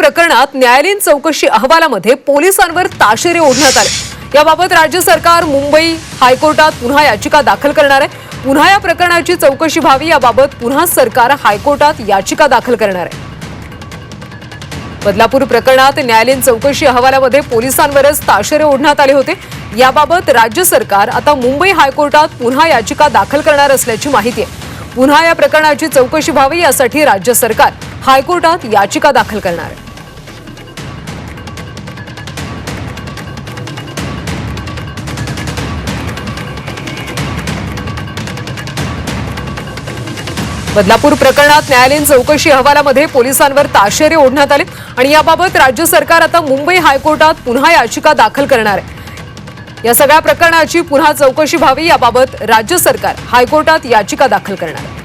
प्रकरणात न्यायालयीन चौकशी अहवालामध्ये पोलिसांवर ताशेरे ओढण्यात आले. याबाबत राज्य सरकार मुंबई हायकोर्टात पुन्हा याचिका दाखल करणार आहे. पुन्हा या प्रकरणाची चौकशी व्हावी याबाबत पुन्हा सरकार हायकोर्टात याचिका दाखल करणार आहे. बदलापूर प्रकरणात न्यायालयीन चौकशी अहवालामध्ये पोलिसांवरच ताशेरे ओढण्यात आले होते. याबाबत राज्य सरकार आता मुंबई हायकोर्टात पुन्हा याचिका दाखल करणार असल्याची माहिती आहे. पुन्हा या प्रकरणाची चौकशी व्हावी यासाठी राज्य सरकार हायकोर्टात याचिका दाखल करणार आहे. बदलापूर प्रकरणात न्यायालयीन चौकशी अहवालामध्ये पोलिसांवर ताशेरे ओढण्यात आले आणि याबाबत राज्य सरकार आता मुंबई हायकोर्टात पुन्हा याचिका दाखल करणार आहे. या सगळ्या प्रकरणाची पुन्हा चौकशी व्हावी याबाबत राज्य सरकार हायकोर्टात याचिका दाखल करणार आहे.